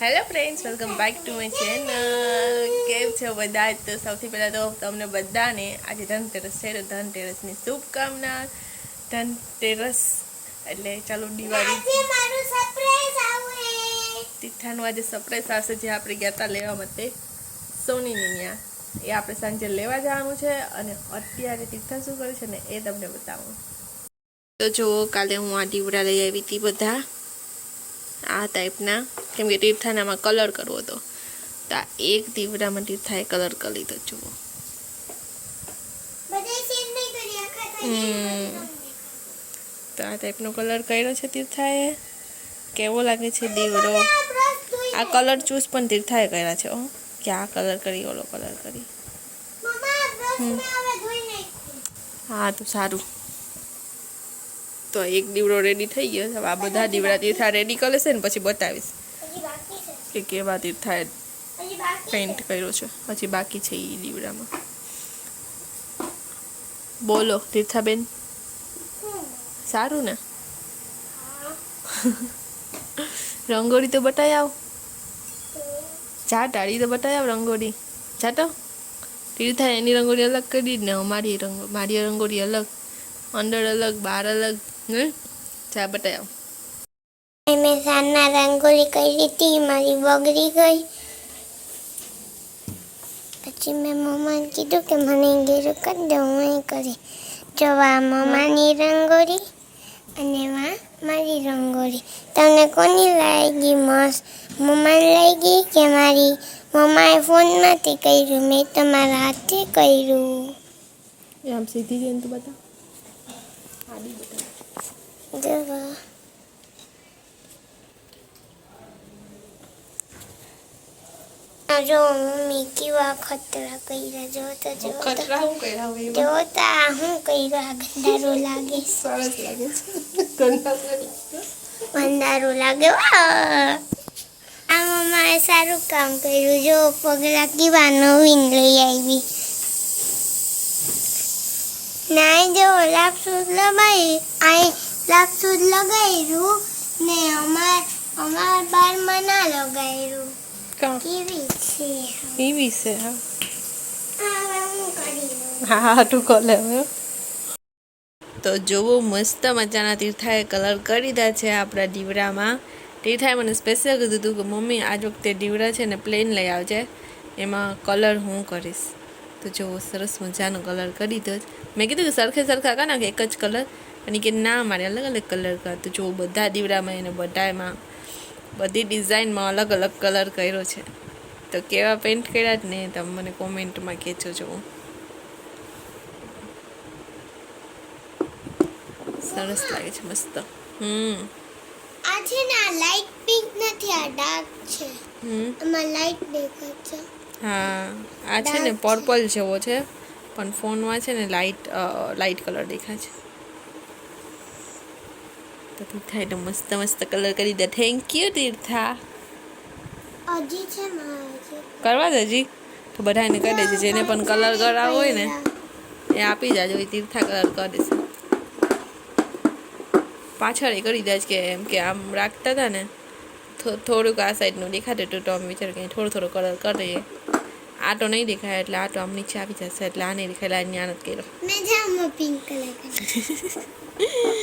Hello friends welcome back to my channel કેમ છો બધા? તો સૌથી પહેલાં તો તમને બધાને આજે ધનતેરસ છે તો ધનતેરસની શુભકામના. ધનતેરસ એટલે ચાલો દિવાળી. તીઠાનું આજે સરપ્રાઈઝ આવશે જે આપણે ગયા હતા લેવા માટે સોનીની ત્યાં એ આપણે સાંજે લેવા જવાનું છે અને અત્યારે તીઠા શું કરે છે ને એ તમને બતાવું. તો જુઓ કાલે હું આ દીવડા લઈ આવી હતી બધા. આ ટાઈપના કેમ કે તીર્થાનામાં કલર કરવો હતો તો આ એક દીવડામાં તીર્થાએ કલર કરી લીધો જુઓ. તો આ ટાઈપનો કલર કર્યો છે તીર્થાએ. કેવો લાગે છે દીવડો? આ કલર ચૂઝ પણ તીર્થાએ કર્યા છે હો. કે આ કલર કરી ઓલો કલર કરી. હા તો સારું. તો એક દીવડો રેડી થઈ ગયો હવે આ બધા દીવડા તીર્થા રેડી કરે છે ને પછી બતાવીશ. કે કેવા તીર્થાએ હજી પેઇન્ટ કર્યો છે. હજી બાકી છે એ દીવડામાં. બોલો તીર્થાબેન. સારું ને? રંગોળી તો બતાવી આવ. જા ટાળી તો બતાવી આવ રંગોળી. જા તીર્થા એની રંગોળી અલગ કરી જ ને. અમારી રંગો મારી રંગોળી અલગ. અંદર અલગ બહાર અલગ. ને? જા બતાવ મેં સાંજના રંગોળી કરી હતી મારી બગડી ગઈ. પછી મેં મમ્માને કીધું કે મને ઘેરું કરી દો હું અહીં કરી. જો આ મમ્માની રંગોળી અને વા મારી રંગોળી. તમને કોની લાગી? મસ્ત. મમ્માને લાગી કે મારી મમ્માએ ફોનમાંથી કર્યું મેં તમારા હાથે કર્યું. એમ સીધી જઈને તું બતા આડી બતા. જો આ જો મમ્મી કેવા ખતરા કર્યા જો તો જો ખતરા હું કર્યા હોય જો તો હું કર્યા ગંદારો લાગે સરસ લાગે ગંદારો લાગે આ મમ્માએ સારું કામ કર્યું જો પગલા કેવા નવીન લઈ આવી નાય જો લાપસૂસ લગાવી આય લાપસૂસ લગાવ્યું ને અમાર અમાર બારમાં ના લગાવ્યું કેવી છે કેવી છે હા? હું તું કોલે હવે. તો જોવો મસ્ત મજાના તીર્થાએ કલર કરી દીધા છે આપણા દીવડામાં. તીર્થાએ મને સ્પેશિયલ કીધું હતું કે મમ્મી આજ વખતે દીવડા છે ને પ્લેન લઈ આવજે. એમાં કલર હું કરીશ. તો જોવો સરસ મજાનો કલર કરી દીધો. મેં કીધું કે સરખે સરખા કર કે એક જ કલર અને કે ના મારે અલગ અલગ કલર કર તો જો બધા દીવડામાં એને બધામાં બધી ડિઝાઇનમાં અલગ અલગ કલર કર્યો છે. તો કેવા પેન્ટ કર્યા જ ને તમે મને કોમેન્ટમાં કહેજો જો. સરસ લાગે છે મસ્ત. હમ. આ છે ને લાઈટ પિંક નથી આ ડાર્ક છે. હમ. આમાં લાઈટ દેખાય છે. હા આ છે ને પર્પલ જેવો છે પણ ફોનમાં છે ને લાઇટ લાઇટ કલર દેખાય છે. તો તીર્થા તો મસ્ત મસ્ત કલર કરી દે થેન્ક યુ તીર્થા હજી છે કરવા દે હજી તો બધાને કહી દેજે જેને પણ કલર કરાવો હોય ને એ આપી જાજો એ તીર્થા કલર કરી દેશે પાછળ એ કરી દેજ કે એમ કે આમ રાખતા હતા ને થોડુંક આ સાઈડનું દેખાતું હતું તો અમે વિચાર કે થોડો થોડો કલર કરી દઈએ આ તો નહીં દેખાય એટલે આ તો આમ નીચે આવી જશે એટલે આ નહીં દેખાય એટલે આ જ્ઞાન જ કર્યો મેં જામમાં પિંક કલર કરી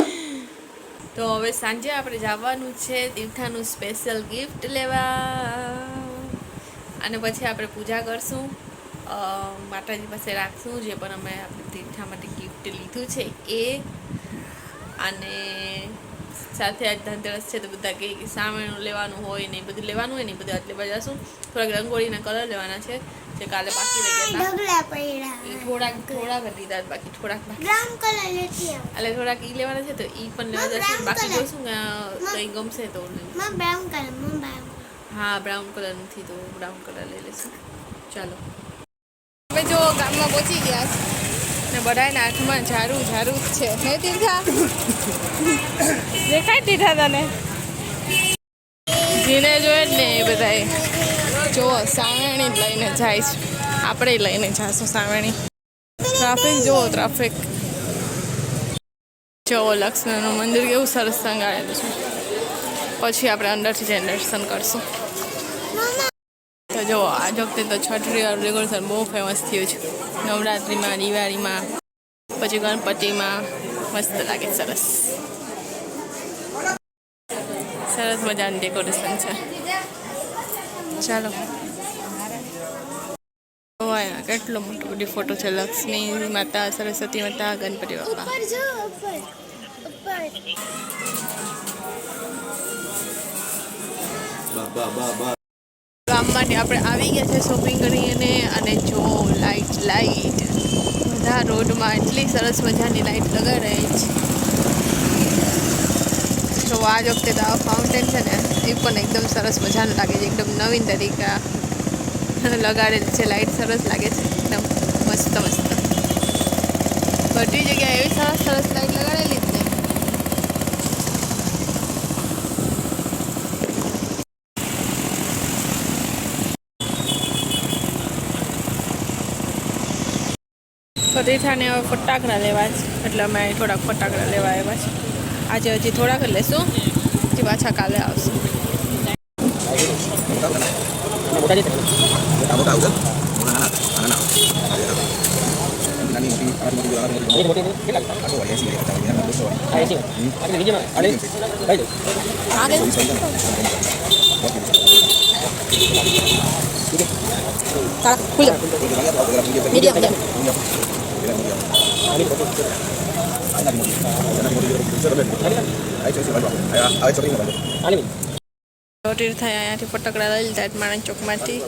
તો હવે સાંજે આપણે જવાનું છે તીર્થાનું સ્પેશિયલ ગિફ્ટ લેવા. અને પછી આપણે પૂજા કરશું. માતાજી પાસે રાખશું, જે પણ અમે આપણે તીર્થા માટે ગિફ્ટ લીધું છે, એ. અને સાથે આજ ધનતેરસ છે તો બધા કહે કે સામેનું લેવાનું હોય ને બધું લેવાનું હોય ને બધું આટલે બધા શું? થોડાક રંગોળીના કલર લેવાના છે જે કાલે બાકી રહી ગયા થોડાક થોડાક લીધા બાકી થોડાક એટલે થોડાક ઈ લેવાના છે તો ઈ પણ લેવા જશે બાકી. જોઈશું કંઈ ગમશે તો હા બ્રાઉન કલર નથી તો બ્રાઉન કલર લઈ લેશું ચાલો. હવે જો ગામમાં પહોંચી ગયા. ને બધાના હાથમાં ઝારું ઝાડુ જ છે. હે તીર્થા? દેખાય દીધા તને જીને જોઈએ જ ને એ બધાએ. જો સાવેણી જ લઈને જાય છે. આપણે લઈને જાશું સાવેણી ટ્રાફિક, જુઓ ટ્રાફિક. જુઓ લક્ષ્મણનું મંદિર કેવું સરસ સંગાળેલું છે. પછી આપણે અંદરથી જઈને દર્શન કરશું. તો જો આ વખતે તો છઠરી ડેકોરેશન બહુ ફેમસ થયું છે. નવરાત્રિમાં, દિવાળીમાં, પછી ગણપતિમાં. મસ્ત લાગે, સરસ. સરસ મજાનું ડેકોરેશન છે. ચાલો. કેટલો મોટો બધી ફોટો છે. લક્ષ્મી માતા સરસ્વતી માતા ગણપતિ બાપા. માટે આપણે આવી ગયા છે શોપિંગ કરીને અને જો લાઈટ લાઈટ બધા રોડમાં એટલી સરસ મજાની લાઈટ લગાડાઈ છે. જો આ જ વખતે તો આ ફાઉન્ટેન છે ને, એ પણ એકદમ સરસ મજાનું લાગે છે. એકદમ નવીન તરીકા લગાડેલ છે. લાઈટ સરસ લાગે છે. એકદમ મસ્ત મસ્ત. બધી જગ્યાએ એવી સરસ સરસ લાઇટ લગાડેલી જ ને હવે ફટાકડા લેવા છે. એટલે અમે થોડાક ફટાકડા લેવા આવ્યા છે આજે હજી થોડાક જ લેશું પછી પાછા કાલે આવશું થાય અહીંયાથી ફટાકડા લઈ લીધા માણસ ચોકમાંથી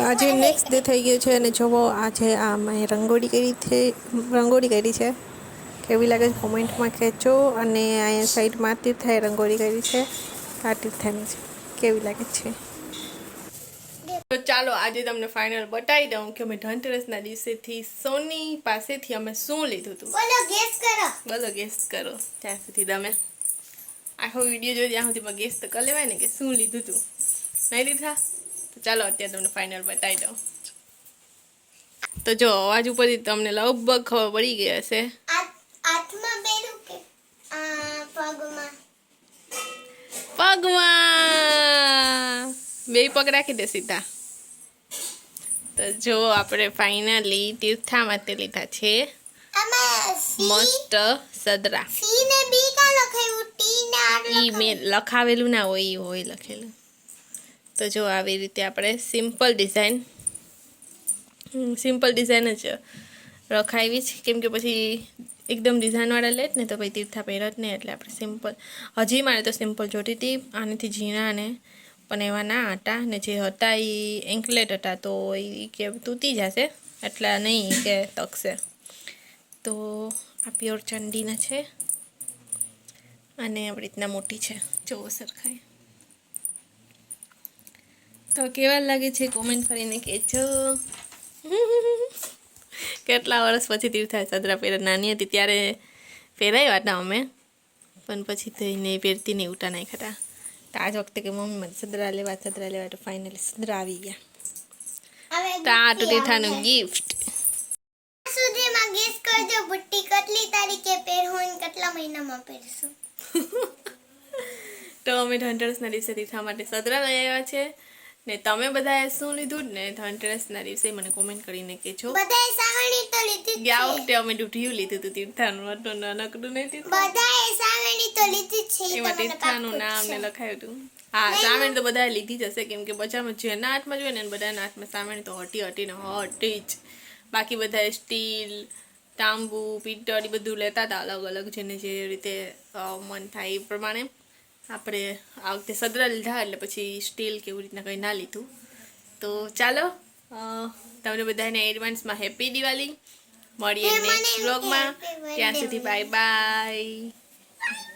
આજે નેક્સ્ટ ડે થઈ ગયો છે અને જોવો આજે આ મેં રંગોળી કરી છે, રંગોળી કરી છે, કેવી લાગે છે? કોમેન્ટમાં કહેજો અને અહીંયા સાઈડમાં તીર્થાએ રંગોળી કરી છે આ તીર્થાની છે. કેવી લાગે છે? તો ચાલો આજે તમને ફાઇનલ બતાવી દઉં કે અમે ધનતેરસના દિવસેથી સોની પાસેથી અમે શું લીધું હતું. બોલો ગેસ કરો. બોલો ગેસ કરો. ત્યાં સુધી તમે આખો વીડિયો જોઈ ત્યાં સુધીમાં ગેસ તો કરી લેવાય ને કે શું લીધું હતું નહીં લીધા? તો ચાલો અત્યારે તમને ફાઇનલ બતાવી દઉં. તો જો અવાજ ઉપરથી તમને લગભગ ખબર પડી ગઈ હશે. આ હાથમાં બેરું કે આ પગમાં? પગમાં! બે પગ રાખી દે સીધા. તો જો આપણે ફાઇનલી તીર્થા માટે લીધા છે. મસ્ત સદરા. ઈ મેં લખાવેલું ના હોય ઈ હોય લખેલું. તો જો આવી રીતે આપણે સિમ્પલ ડિઝાઇન સિમ્પલ ડિઝાઇન જ રખાવી છે. કેમ કે પછી એકદમ ડિઝાઇનવાળા લે જ ને તો પછી તીર્થા પહેરત નહીં એટલે આપણે સિમ્પલ હજી મારે તો સિમ્પલ જોતી હતી. આનાથી ઝીણા ને પણ એવા ના હતા ને જે હતા એ એન્કલેટ હતા, તો એ કે તૂટી જશે. એટલા નહીં કે તકશે. તો આ પ્યોર ચંડીના છે. અને આવી રીતના મોટી છે. જોવો સરખાઈ. તો કેવા લાગે છે કોમેન્ટ કરીને કહેજો. કેટલા વર્ષ પછી તીર્થા સદરા પહેરા? નાની હતી ત્યારે પહેરાવ્યા હતા અમે. પણ પછી એને પહેરતી નહીં ઉટા નહીં ખટા તો આજ વખતે કે મમ્મી મને સદરા લેવા સદરા લેવા તો ફાઇનલી સદરા આવી ગયા. તો આ તીર્થાનું ગિફ્ટ સુધીમાં ગેસ કરજો બુટ્ટી કેટલી તારીખે પહેરવું કેટલા મહિનામાં પહેરશું? તો અમે ધનતેરસના દિવસે તીર્થા માટે સદરા લઈ આવ્યા છે. ને તમે બધાએ શું લીધું? ને ધનતેરસના દિવસે મને કોમેન્ટ કરીને કહેજો. બધાએ સાવણી તો લીધી ગયા વખતે અમે દૂધિયું લીધું હતું તીર્થાનું હતું નાનકડું નહીં બધાએ સાવણી તો લીધી છે એમાં જ નામ. ને લખાયું હતું. હા સામેણ તો બધા લીધી જ હશે કેમ કે બજારમાં જેના હાથમાં જોઈએ ને બધાના હાથમાં સામેણ તો હટી હટી ને હટી જ. બાકી બધાએ સ્ટીલ તાંબુ પિત્તળ એ બધું લેતા હતા અલગ અલગ જેને જે રીતે મન થાય એ પ્રમાણે. આપણે આ વખતે સદરા લીધા એટલે પછી સ્ટીલ કે એવી રીતના કંઈ ના લીધું. તો ચાલો તમને બધાને એડવાન્સમાં હેપી દિવાળી. મળીએ નેક્સ્ટ વ્લોગમાં. ત્યાં સુધી બાય બાય Thank you.